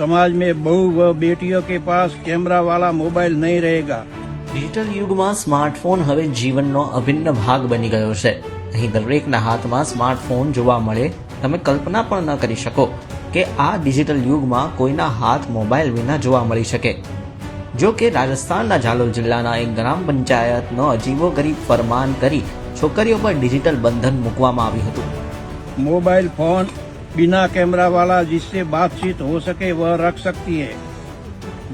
समाज में बहू व बेटियों के पास कैमरा वाला मोबाइल नहीं रहेगा ડિજિટલ યુગમાં સ્માર્ટફોન હવે જીવનનો અભિન્ન ભાગ બની ગયો છે અહીં દરેકના હાથમાં સ્માર્ટફોન જોવા મળે તમે કલ્પના પણ ન કરી શકો કે આ ડિજિટલ યુગમાં કોઈના હાથ મોબાઈલ વિના જોવા મળી શકે જો કે રાજસ્થાનના ઝાલોર જિલ્લાના એક ગ્રામ પંચાયતનો અજીબો ગરીબ ફરમાન કરી છોકરીઓ પર ડિજિટલ બંધન મૂકવામાં આવ્યું હતું मोबाइल फोन बिना कैमरा वाला जिससे बातचीत हो सके वह रख सकती है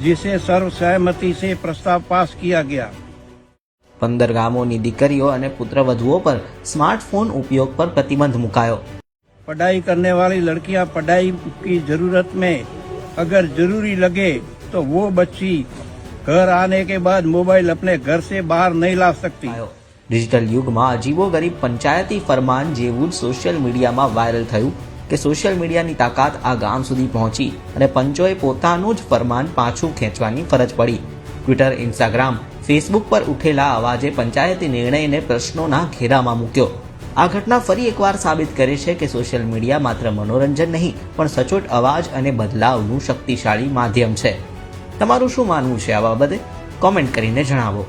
जिसे सर्व सहमति से प्रस्ताव पास किया गया પંદર ગામોની દીકરીઓ અને પુત્રવધુઓ પર સ્માર્ટફોન ઉપયોગ પર પ્રતિબંધ મુકાયો पढ़ाई करने वाली लड़कियां पढ़ाई की जरूरत में अगर जरूरी लगे तो वो बच्ची घर आने के बाद मोबाइल अपने घर से बाहर नहीं ला सकती આવ્યો ડિજિટલ યુગમાં અજીબો ગરીબ પંચાયતી ફરમાન જેવું જ સોશિયલ મીડિયામાં વાયરલ થયું કે સોશિયલ મીડિયાની તાકાત આ ગામ સુધી પહોંચી અને પંચોએ પોતાનું જ ફરમાન પાછું ખેંચવાની ફરજ પડી. ટ્વિટર ઇન્સ્ટાગ્રામ ફેસબુક પર ઉઠેલા અવાજે પંચાયતી નિર્ણયને પ્રશ્નોના ઘેરામાં મૂક્યો. આ ઘટના ફરી એકવાર સાબિત કરે છે કે સોશિયલ મીડિયા માત્ર મનોરંજન નહીં, પણ સચોટ અવાજ અને બદલાવનું શક્તિશાળી માધ્યમ છે. તમારું શું માનવું છે આ બાબતે? કોમેન્ટ કરીને જણાવો.